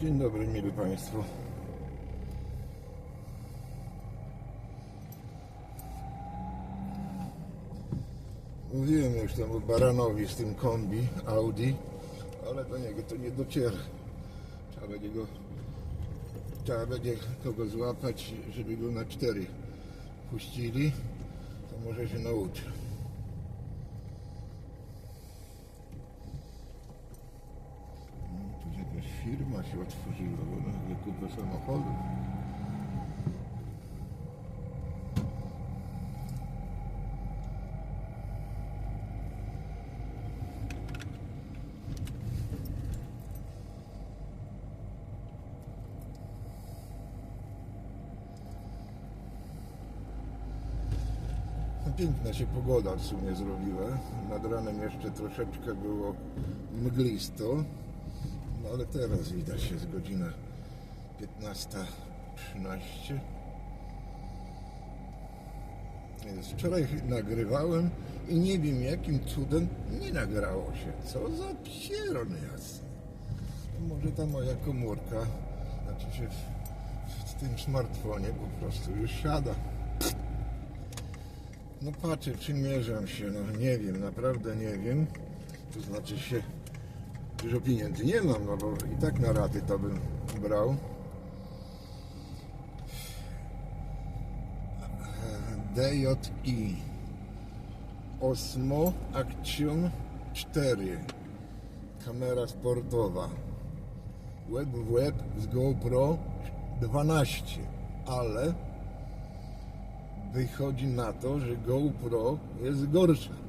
Dzień dobry, mili Państwo. Mówiłem już temu baranowi z tym kombi Audi, ale do niego to nie dociera. Trzeba będzie go, trzeba będzie kogo złapać, żeby go na cztery puścili, to może się nauczy. No, Tu jakaś firma się otworzyła, bo nagle kupę samochodów. Piękna się pogoda w sumie zrobiła. Nad ranem jeszcze troszeczkę było mglisto. No ale teraz widać jest godzina 15.13. Więc Wczoraj nagrywałem i nie wiem jakim cudem nie nagrało się. Co za pieron jasny. Może ta moja komórka, znaczy się w, w tym smartfonie po prostu już siada. No patrzę, przymierzam się, no nie wiem, naprawdę nie wiem. To znaczy się, dużo pieniędzy nie mam, no bo i tak na raty to bym brał. DJI Osmo Action 4 Kamera sportowa Web w web z GoPro 12 ale wychodzi na to, że GoPro jest gorsza.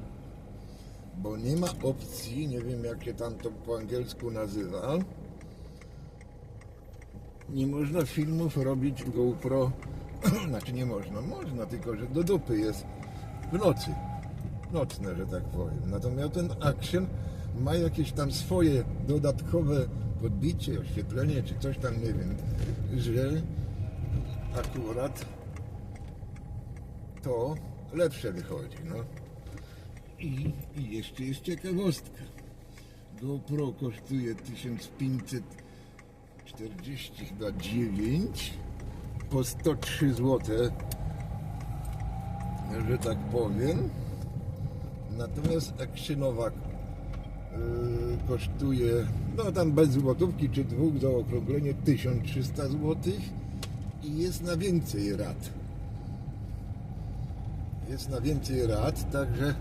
Bo nie ma opcji, nie wiem jak się tam to po angielsku nazywa. Nie można filmów robić GoPro, znaczy nie można, można, tylko że do dupy jest w nocy. Nocne, że tak powiem. Natomiast ten action ma jakieś tam swoje dodatkowe podbicie, oświetlenie, czy coś tam, nie wiem, że akurat to lepsze wychodzi, no. I, I jeszcze jest ciekawostka. GoPro kosztuje 1540 chyba 9 po 103 zł, że tak powiem. Natomiast Actionowa yy, kosztuje, no tam bez złotówki czy dwóch za okrąglenie 1300 zł i jest na więcej rat jest na więcej rat, także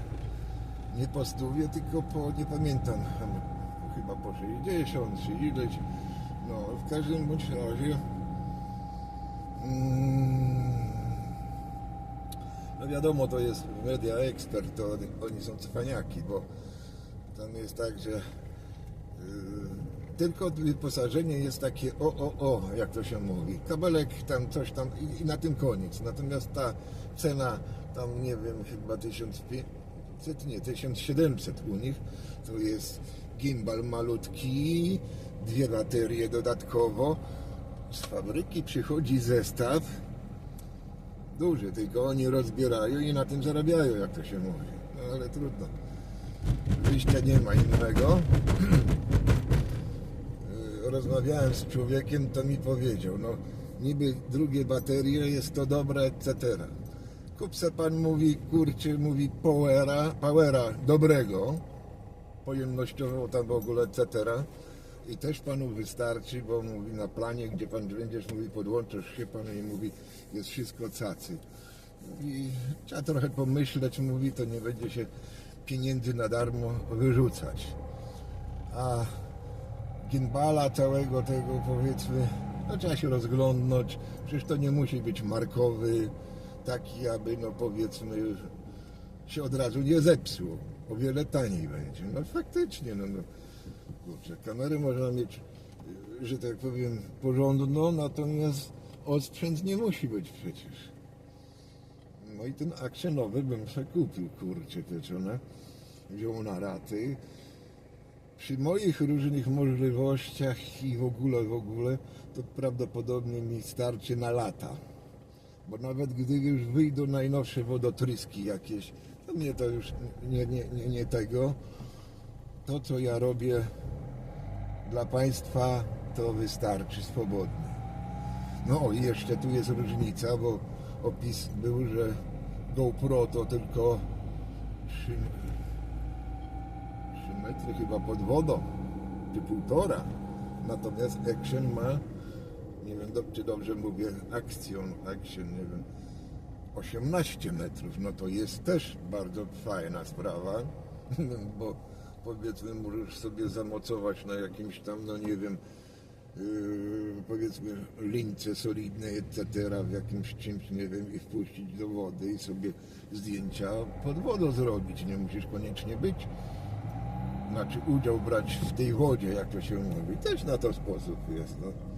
nie po stówie, tylko po, nie pamiętam, tam chyba po 60 czy ileś. No, w każdym bądź razie mm, no wiadomo, to jest media ekspert, to oni są cwaniaki, bo tam jest tak, że yy, tylko wyposażenie jest takie o, o, o, jak to się mówi. Kabelek tam, coś tam i, i na tym koniec. Natomiast ta cena tam, nie wiem, chyba 1500, nie, 1700 u nich, to jest gimbal malutki, dwie baterie dodatkowo. Z fabryki przychodzi zestaw duży, tylko oni rozbierają i na tym zarabiają, jak to się mówi. No ale trudno. Wyjścia nie ma innego. rozmawiałem z człowiekiem, to mi powiedział, no niby drugie baterie, jest to dobre, etc. Kup se pan mówi, kurczy, mówi powera, powera dobrego, pojemnościowo tam w ogóle, etc. I też panu wystarczy, bo mówi na planie, gdzie pan będziesz, mówi podłączysz się pan i mówi, jest wszystko cacy. I trzeba trochę pomyśleć, mówi, to nie będzie się pieniędzy na darmo wyrzucać. A gimbala całego tego powiedzmy, no trzeba się rozglądnąć, przecież to nie musi być markowy, taki aby no powiedzmy się od razu nie zepsuł, o wiele taniej będzie. No faktycznie, no, no kurczę, kamerę można mieć, że tak powiem, porządną, natomiast osprzęt nie musi być przecież. No i ten akcjonowy bym sobie kupił, kurczę, pieczone, wziął na raty, przy moich różnych możliwościach i w ogóle, w ogóle, to prawdopodobnie mi starczy na lata. Bo nawet gdy już wyjdą najnowsze wodotryski jakieś, to mnie to już nie, nie, nie, nie tego. To, co ja robię dla Państwa, to wystarczy swobodnie. No i jeszcze tu jest różnica, bo opis był, że GoPro to tylko 3, 3 metry chyba pod wodą, czy półtora. Natomiast Action ma, nie wiem czy dobrze mówię, Action, Action, nie wiem, 18 metrów, no to jest też bardzo fajna sprawa, bo powiedzmy możesz sobie zamocować na jakimś tam, no nie wiem, yy, powiedzmy lince solidnej, etc. w jakimś czymś, nie wiem, i wpuścić do wody i sobie zdjęcia pod wodą zrobić. Nie musisz koniecznie być, znaczy udział brać w tej wodzie, jak to się mówi. Też na to sposób jest, no.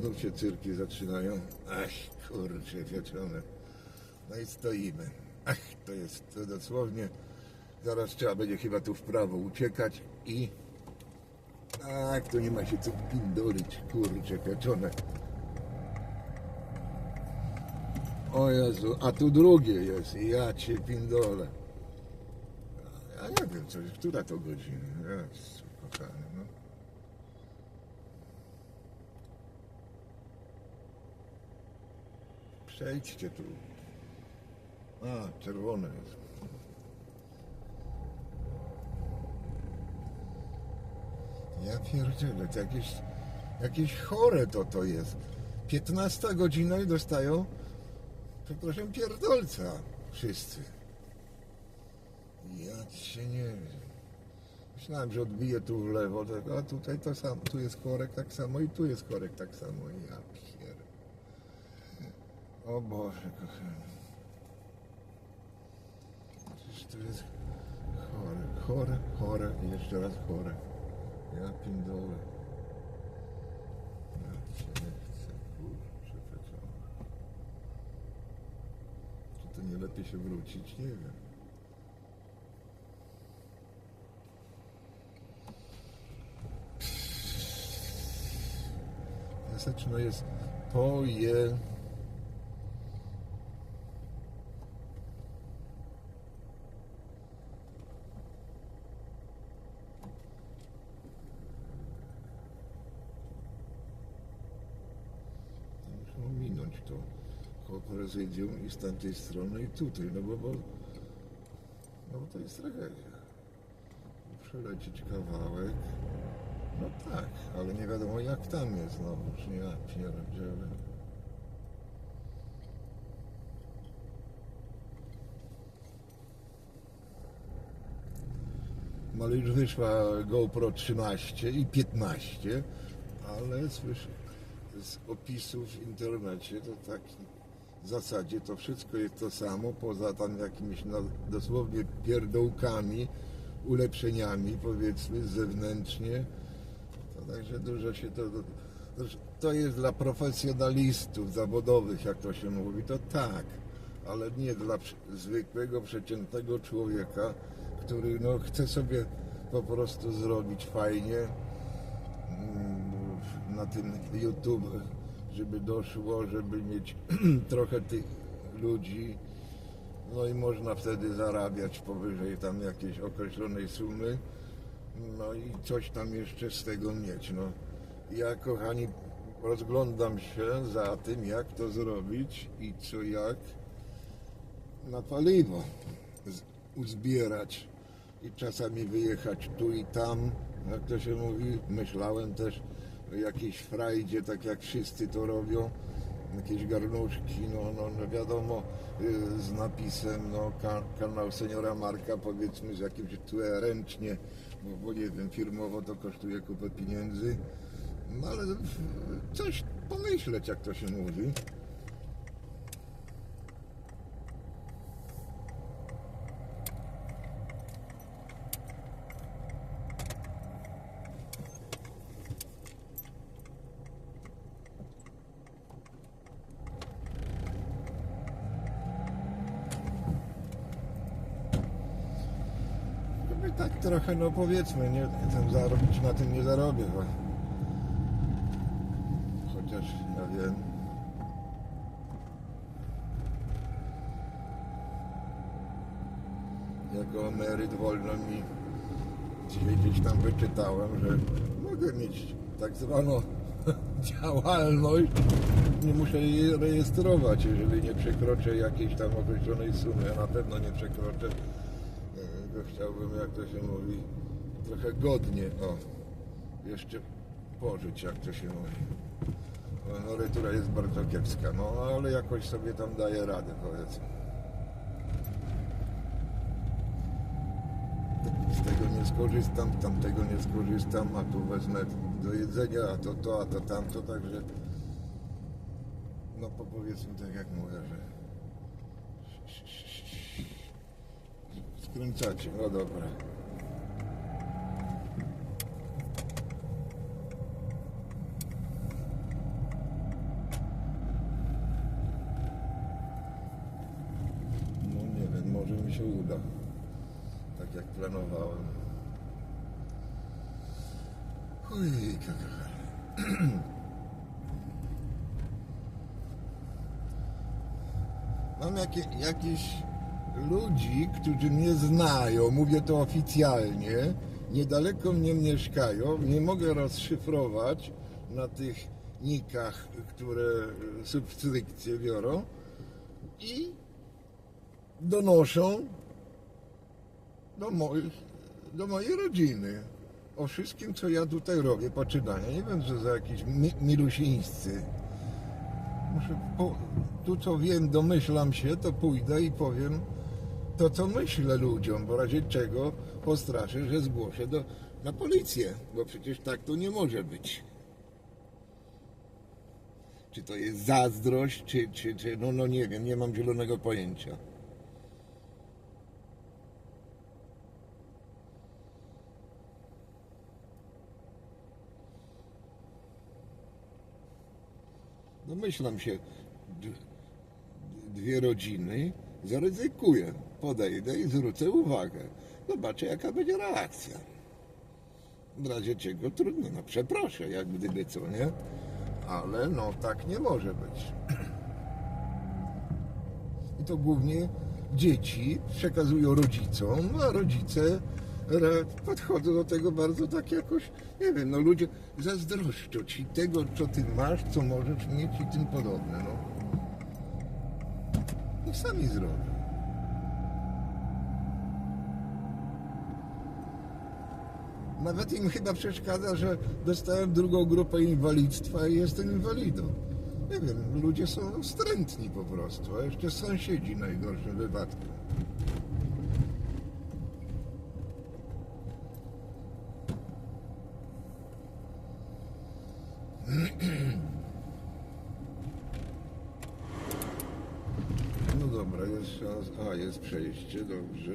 Znów się cyrki zaczynają. Ach, kurczę, wieczone. No i stoimy. Ach, to jest to dosłownie. Zaraz trzeba będzie chyba tu w prawo uciekać i... Tak, tu nie ma się co pindolić, kurczę, pieczone. O Jezu, a tu drugie jest i ja cię pindolę. Ja nie wiem, co, która to godzina. Jezu, kochany, no. Przejdźcie tu. A, czerwone jest. Ja pierdzielę, to jakieś, jakieś chore to to jest. 15 godzina i dostają, przepraszam, pierdolca wszyscy. Ja się nie wiem. Myślałem, że odbiję tu w lewo, a tutaj to samo, tu jest korek tak samo i tu jest korek tak samo. Ja pier... O Boże, kochany. Przecież to jest chore, chore, chore i jeszcze raz chore. Ja pindolę. Ja się nie chcę, kurczę, pieczone. Czy to nie lepiej się wrócić? Nie wiem. Jaseczno jest poje... Muszę ominąć to prezydium i z tamtej strony i tutaj, no bo, bo, no bo to jest tragedia. Przelecieć kawałek, no tak, ale nie wiadomo jak tam jest znowu, czy ja pierdzielę. Ale już wyszła GoPro 13 i 15, ale słyszę z opisów w internecie to tak w zasadzie to wszystko jest to samo, poza tam jakimiś no, dosłownie pierdołkami, ulepszeniami powiedzmy zewnętrznie. To także dużo się to, to, to jest dla profesjonalistów zawodowych, jak to się mówi, to tak, ale nie dla zwykłego, przeciętnego człowieka, który no, chce sobie po prostu zrobić fajnie mm, na tym YouTube, żeby doszło, żeby mieć trochę tych ludzi, no i można wtedy zarabiać powyżej tam jakiejś określonej sumy, no i coś tam jeszcze z tego mieć. No. Ja, kochani, rozglądam się za tym, jak to zrobić i co jak na paliwo uzbierać i czasami wyjechać tu i tam, jak to się mówi. Myślałem też jakiejś frajdzie, tak jak wszyscy to robią, jakieś garnuszki, no, no, no wiadomo, y, z napisem, no, ka, kanał seniora Marka, powiedzmy, z jakimś tu ręcznie, bo, bo nie wiem, firmowo to kosztuje kupę pieniędzy, no ale coś pomyśleć, jak to się mówi. Żeby tak trochę, no powiedzmy, nie tam zarobić na tym nie zarobię, bo... chociaż ja wiem. Jako emeryt wolno mi gdzieś tam wyczytałem, że mogę mieć tak zwaną działalność, nie muszę jej rejestrować, jeżeli nie przekroczę jakiejś tam określonej sumy. Ja na pewno nie przekroczę. Chciałbym, jak to się mówi, trochę godnie, o, jeszcze pożyć, jak to się mówi. Bo Emerytura jest bardzo kiepska, no ale jakoś sobie tam daję radę, powiedzmy. z tego nie skorzystam, tamtego nie skorzystam, a tu wezmę do jedzenia, a to to, a to tamto, także no po powiedzmy tak jak mówię, że skręcacie, no dobra. No nie wiem, może mi się uda tak jak planowałem. Ojej, kochany. Mam jakie, jakichś ludzi, którzy mnie znają, mówię to oficjalnie, niedaleko mnie mieszkają, nie mogę rozszyfrować na tych nikach, które subskrypcje biorą i donoszą do, moich, do mojej rodziny. O wszystkim, co ja tutaj robię, poczynania. Nie wiem, że za jakiś mi, milusińscy. Muszę, po, tu co wiem, domyślam się, to pójdę i powiem to, co myślę ludziom, bo razie czego postraszę, że zgłoszę do, na policję, bo przecież tak to nie może być. Czy to jest zazdrość, czy, czy, czy no, no nie wiem, nie mam zielonego pojęcia. Domyślam się, dwie rodziny, zaryzykuję, podejdę i zwrócę uwagę. Zobaczę, jaka będzie reakcja. W razie czego trudno, no przeproszę, jak gdyby co, nie? Ale no tak nie może być. I to głównie dzieci przekazują rodzicom, a rodzice podchodzą do tego bardzo tak jakoś, nie wiem, no ludzie zazdroszczą ci tego, co ty masz, co możesz mieć i tym podobne, no. Niech sami zrobią. Nawet im chyba przeszkadza, że dostałem drugą grupę inwalidztwa i jestem inwalidą. Nie wiem, ludzie są wstrętni po prostu, a jeszcze sąsiedzi w najgorszym. No dobra, jest szans. A, jest przejście, dobrze.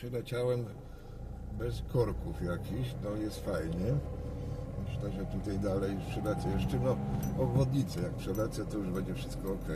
Przyleciałem bez korków jakichś, no jest fajnie. Myślę, że tutaj dalej przylecę jeszcze, no obwodnicę, jak przelecę to już będzie wszystko ok.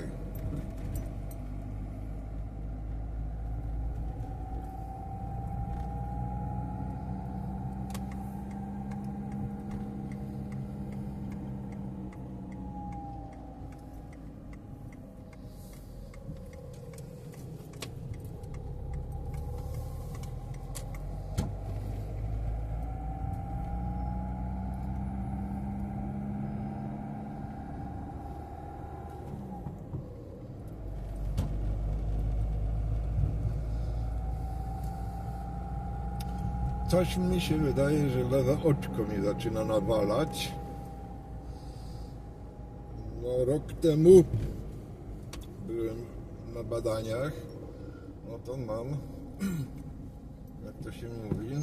Coś mi się wydaje, że lewe oczko mi zaczyna nawalać. No, rok temu byłem na badaniach. No to mam, jak to się mówi,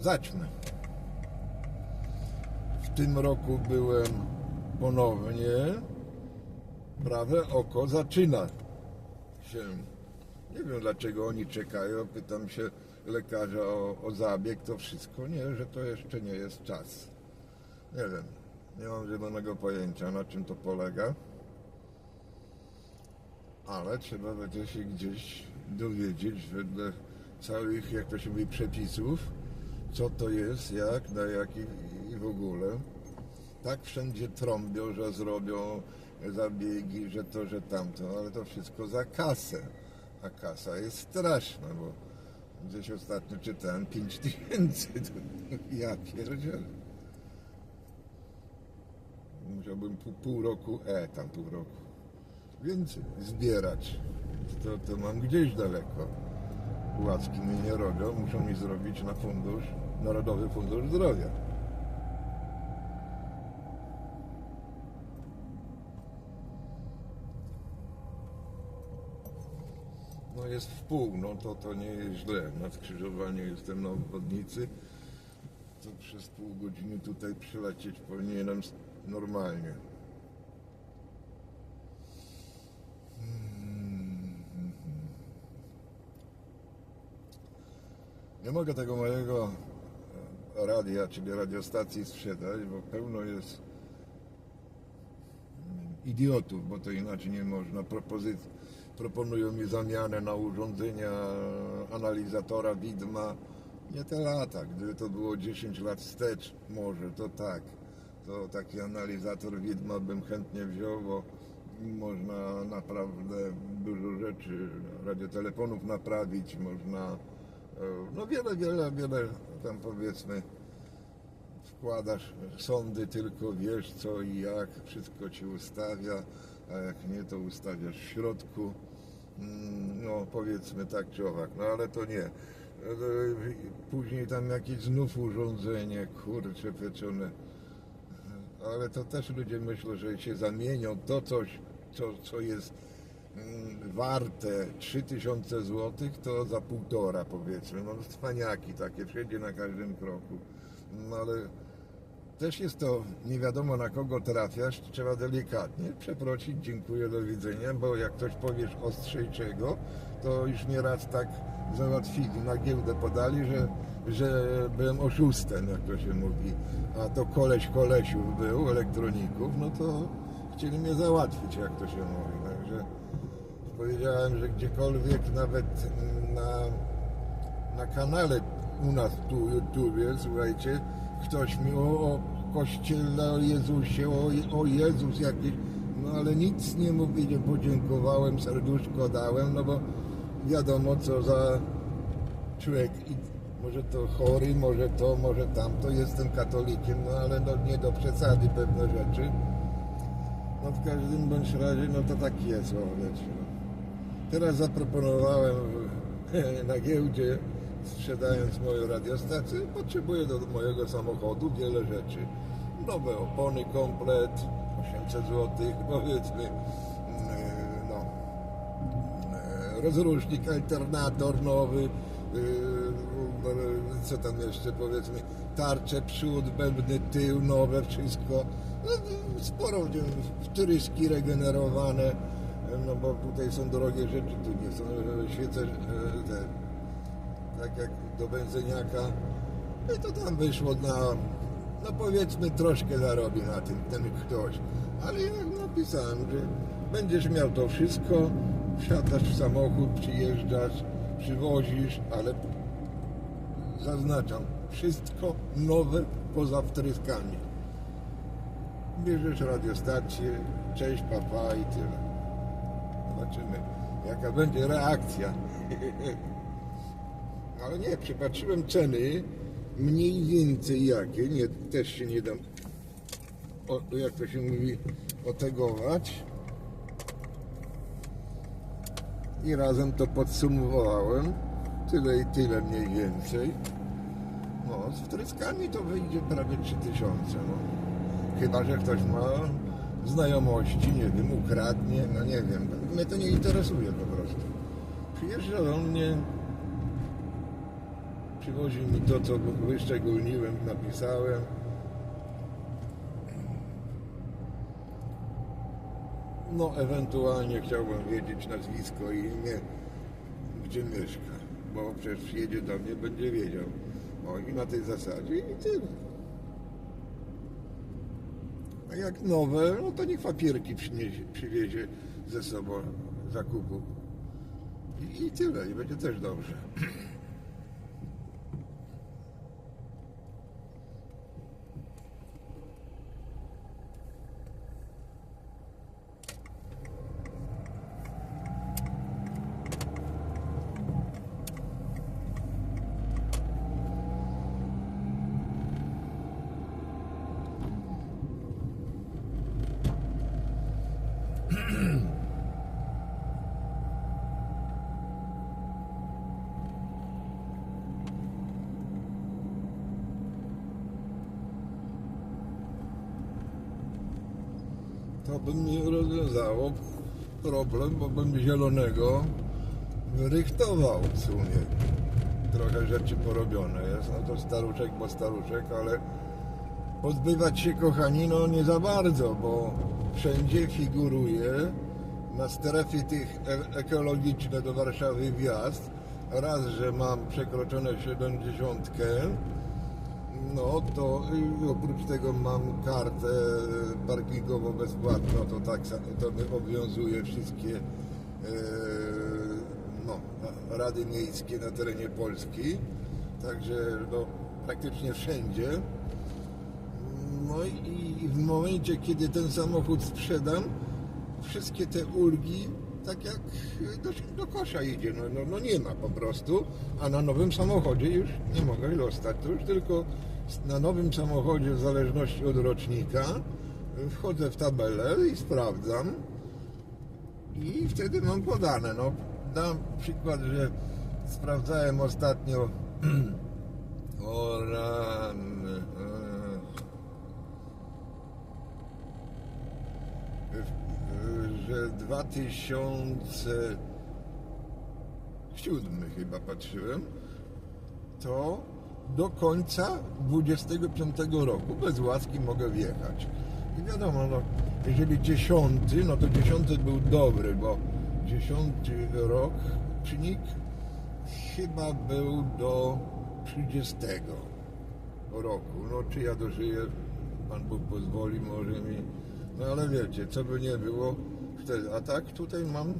zaćmę. W tym roku byłem ponownie. Prawe oko zaczyna się. Nie wiem dlaczego oni czekają. Pytam się lekarza o, o zabieg, to wszystko. Nie, że to jeszcze nie jest czas. Nie wiem. Nie mam zielonego pojęcia na czym to polega. Ale trzeba będzie się gdzieś dowiedzieć wedle całych, jak to się mówi, przepisów, co to jest, jak, na jakich i w ogóle. Tak wszędzie trąbią, że zrobią zabiegi, że to, że tamto, ale to wszystko za kasę. A kasa jest straszna, bo Gdzieś ostatnio czytałem 5 tysięcy. Ja pierdzielę. Musiałbym pół, pół roku, e tam pół roku, więcej zbierać. To, to mam gdzieś daleko. Łaski mi nie robią, muszą mi zrobić na fundusz, Narodowy Fundusz Zdrowia. Jest w pół, no to to nie jest źle. Na skrzyżowaniu jestem na obwodnicy. To przez pół godziny tutaj przylecieć powinienem normalnie. Mm. Nie mogę tego mojego e, radia, czyli radiostacji sprzedać, bo pełno jest idiotów, bo to inaczej nie można. Propozyc proponują mi zamianę na urządzenia analizatora widma. Nie te lata, gdyby to było 10 lat wstecz, może to tak. To taki analizator widma bym chętnie wziął, bo można naprawdę dużo rzeczy, radiotelefonów naprawić, można e, no wiele, wiele, wiele tam powiedzmy wkładasz sądy, tylko wiesz co i jak, wszystko ci ustawia, a jak nie, to ustawiasz w środku. Mm, No powiedzmy tak czy owak, no ale to nie. E, Później tam jakieś znów urządzenie, kurcze pieczone. Ale to też ludzie myślą, że się zamienią to coś, co, co jest mm, warte 3000 zł, to za półtora powiedzmy. No cwaniaki takie, wszędzie na każdym kroku. No ale też jest to nie wiadomo na kogo trafiasz, trzeba delikatnie przeprosić, dziękuję, do widzenia, bo jak ktoś powiesz ostrzejczego, to już mnie raz tak załatwili, na giełdę podali, że, że byłem oszustem, jak to się mówi, a to koleś kolesiów był, elektroników, no to chcieli mnie załatwić, jak to się mówi, także powiedziałem, że gdziekolwiek, nawet na na kanale u nas tu w YouTubie, słuchajcie, ktoś mi o kościele, o Jezusie, o, o Jezus jakiś, no ale nic nie mówi, nie podziękowałem, serduszko dałem, no bo wiadomo co za człowiek i może to chory, może to, może tamto, jestem katolikiem, no ale no, nie do przesady pewne rzeczy. No w każdym bądź razie, no to tak jest, o, no. Teraz zaproponowałem na giełdzie, sprzedając moją radiostację, potrzebuję do mojego samochodu wiele rzeczy. Nowe opony, komplet, 800 zł, powiedzmy, mm, no, e, rozrusznik, alternator nowy, yy, co tam jeszcze powiedzmy, tarcze, przód, bębny, tył, nowe, wszystko. No, sporo wtryski regenerowane, no bo tutaj są drogie rzeczy, tu nie są świece te, tak jak do benzyniaka. No i to tam wyszło na, no powiedzmy troszkę zarobi na tym ten ktoś. Ale ja napisałem, że będziesz miał to wszystko, wsiadasz w samochód, przyjeżdżasz, przywozisz, ale zaznaczam, wszystko nowe poza wtryskami. Bierzesz radiostację, cześć papa i tyle. Zobaczymy, jaka będzie reakcja. Ale nie, przypatrzyłem ceny, mniej więcej jakie, nie, też się nie dam, o, jak to się mówi, otegować. I razem to podsumowałem, tyle i tyle mniej więcej. No, z wtryskami to wyjdzie prawie 3000, no. Chyba, że ktoś ma znajomości, nie wiem, ukradnie, no nie wiem. Mnie to nie interesuje po prostu. Przyjeżdża do mnie, przywozi mi to, co wyszczególniłem, napisałem. No, ewentualnie chciałbym wiedzieć nazwisko i imię, gdzie mieszka, bo przecież przyjedzie do mnie, będzie wiedział. O, i na tej zasadzie i tyle. A jak nowe, no to niech papierki przyniesie, przywiezie ze sobą zakupu. I, I tyle, i będzie też dobrze. to by mi rozwiązało problem, bo bym zielonego wyrychtował w sumie. Trochę rzeczy porobione jest, no to staruszek, bo staruszek, ale pozbywać się kochani, no nie za bardzo, bo wszędzie figuruje na strefie tych e- ekologiczne do Warszawy wjazd. Raz, że mam przekroczone 70, no to oprócz tego mam kartę parkingową bezpłatną, to tak to obowiązuje wszystkie no, rady miejskie na terenie Polski. Także no, praktycznie wszędzie. No i w momencie, kiedy ten samochód sprzedam, wszystkie te ulgi, tak jak do, do kosza idzie, no, no, no nie ma po prostu, a na nowym samochodzie już nie mogę dostać, to już tylko na nowym samochodzie w zależności od rocznika wchodzę w tabelę i sprawdzam i wtedy mam podane, no dam przykład, że sprawdzałem ostatnio o rany, e, że 2007 chyba patrzyłem, to do końca 25 roku bez łaski mogę wjechać. I wiadomo, no, jeżeli dziesiąty, no to dziesiąty był dobry, bo dziesiąty rok czynnik chyba był do 30 roku. No czy ja dożyję, Pan Bóg pozwoli, może mi. No ale wiecie, co by nie było wtedy. A tak tutaj mam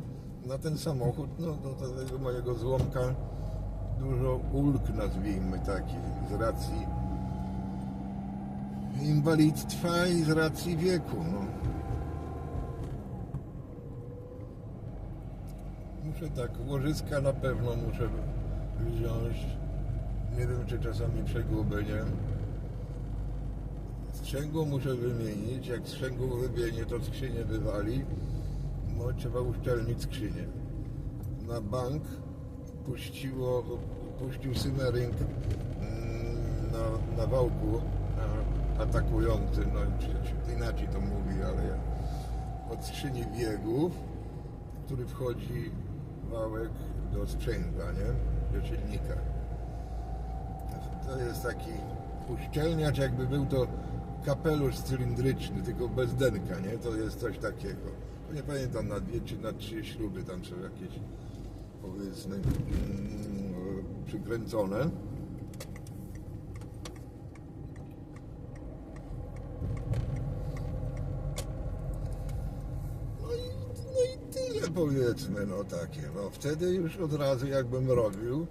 na ten samochód, no do tego mojego złomka dużo ulg nazwijmy takich z racji inwalidztwa i z racji wieku. No. Muszę tak, łożyska na pewno muszę wziąć. Nie wiem, czy czasami przegubię, nie? Sprzęgło muszę wymienić. Jak sprzęgło wymienię, to skrzynię wywali. No, trzeba uszczelnić skrzynię. Na bank puściło, puścił Simmering mm, na, na wałku atakujący, no inaczej to mówi, ale od skrzyni biegów, który wchodzi wałek do sprzęgła, nie? Do silnika. To jest taki uszczelniacz, jakby był to kapelusz cylindryczny, tylko bez denka, nie? To jest coś takiego. Nie pamiętam na dwie czy na trzy śruby tam są jakieś powiedzmy mm, przykręcone. No i, no i tyle powiedzmy, no takie. No wtedy już od razu jakbym robił,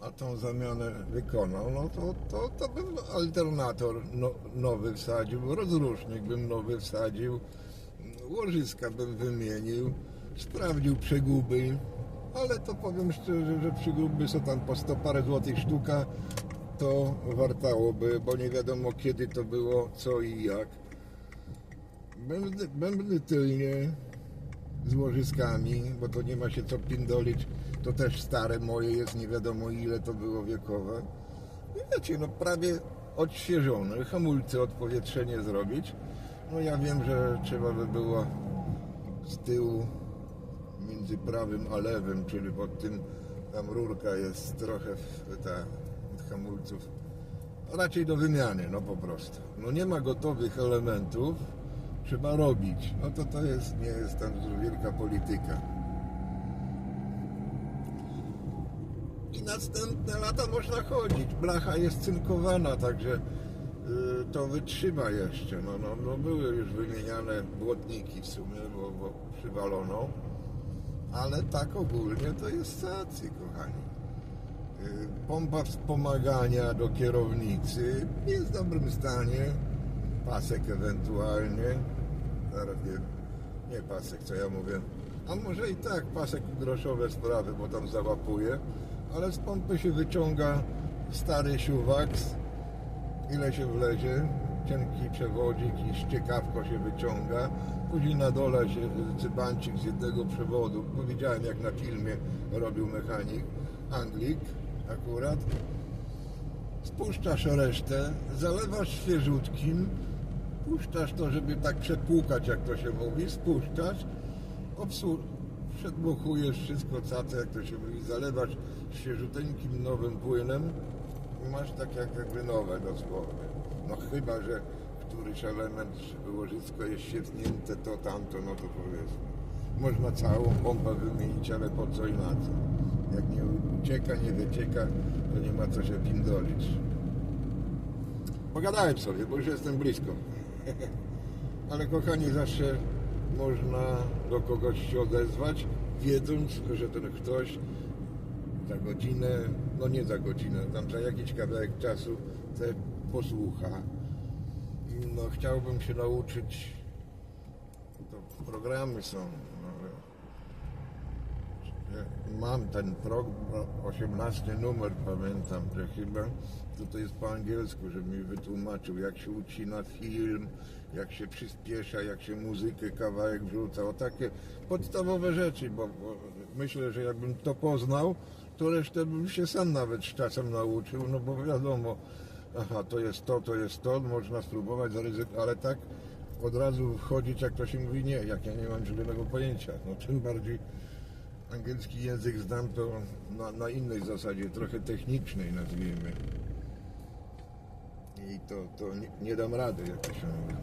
a tą zamianę wykonał, no to, to, to bym alternator no, nowy wsadził, rozrusznik bym nowy wsadził, łożyska bym wymienił, sprawdził przeguby, ale to powiem szczerze, że przeguby są tam po 100 parę złotych sztuka, to wartałoby, bo nie wiadomo kiedy to było, co i jak. Bębny, bębny tylnie z łożyskami, bo to nie ma się co pindolić, to też stare moje jest, nie wiadomo ile to było wiekowe. I wiecie, no prawie odświeżone, hamulce odpowietrzenie zrobić. No ja wiem, że trzeba by było z tyłu między prawym a lewym, czyli pod tym tam rurka jest trochę w- ta od hamulców. Raczej do wymiany, no po prostu. No nie ma gotowych elementów, trzeba robić. No to to jest, nie jest tam wielka polityka. I następne lata można chodzić. Blacha jest cynkowana, także y, to wytrzyma jeszcze. No, no, no były już wymieniane błotniki w sumie, bo, bo przywalono. Ale tak ogólnie to jest stacji, kochani. Y, Pompa wspomagania do kierownicy jest w dobrym stanie. Pasek ewentualnie. Wiem. Nie pasek, co ja mówię. A może i tak, pasek groszowe sprawy, bo tam załapuje. Ale z pompy się wyciąga stary siuwaks. Ile się wlezie. Cienki przewodzik i ściekawko się wyciąga. Później na dole się cybancik z jednego przewodu. Powiedziałem jak na filmie robił mechanik. Anglik akurat. Spuszczasz resztę, zalewasz świeżutkim, puszczasz to, żeby tak przepłukać, jak to się mówi, spuszczasz, obsłu- przedmuchujesz wszystko cacę, jak to się mówi, zalewasz świeżuteńkim nowym płynem i masz tak jak jakby nowe dosłownie. No chyba, że któryś element, łożysko jest świetnięte, to tamto, no to powiedzmy. Można całą pompę wymienić, ale po co i na co? Jak nie ucieka, nie wycieka, to nie ma co się pindolić. Pogadałem sobie, bo już jestem blisko. Ale kochani, zawsze można do kogoś się odezwać, wiedząc, że ten ktoś za godzinę, no nie za godzinę, tam za jakiś kawałek czasu te posłucha. No chciałbym się nauczyć, to programy są, mam ten prog, 18 numer pamiętam, że chyba to jest po angielsku, żeby mi wytłumaczył jak się ucina film, jak się przyspiesza, jak się muzykę, kawałek wrzuca, o takie podstawowe rzeczy, bo, bo myślę, że jakbym to poznał, to resztę bym się sam nawet z czasem nauczył, no bo wiadomo, aha, to jest to, to jest to, można spróbować zaryzykować, ale tak od razu wchodzić, jak to się mówi, nie, jak ja nie mam zielonego pojęcia, no tym bardziej angielski język znam to na, na innej zasadzie, trochę technicznej nazwijmy. I to, to nie, nie dam rady, jak to się mówi.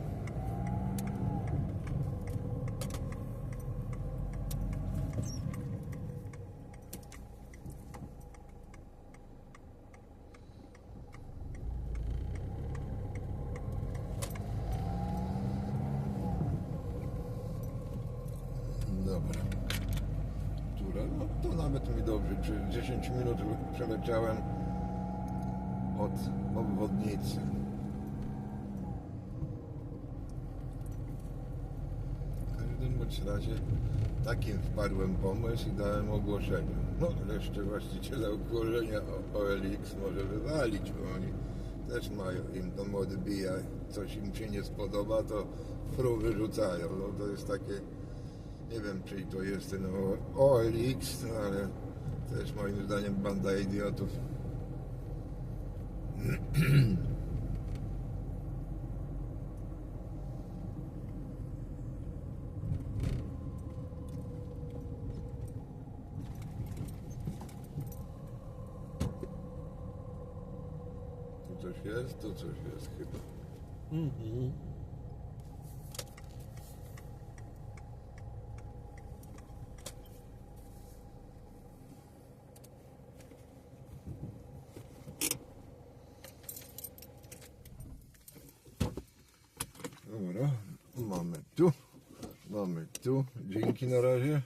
Dobra. Która? No to nawet mi dobrze. Czy 10 minut przeleciałem od obwodnicy. W każdym bądź razie takim wpadłem pomysł i dałem ogłoszenie. No jeszcze właściciela ogłoszenia OLX może wywalić, bo oni też mają, im to odbija, coś im się nie spodoba, to fru wyrzucają. No to jest takie, nie wiem czy to jest ten OLX, no ale też moim zdaniem banda idiotów. Tu coś jest, tu coś jest chyba. Dobra, mamy tu, mamy tu. Dzięki na razie.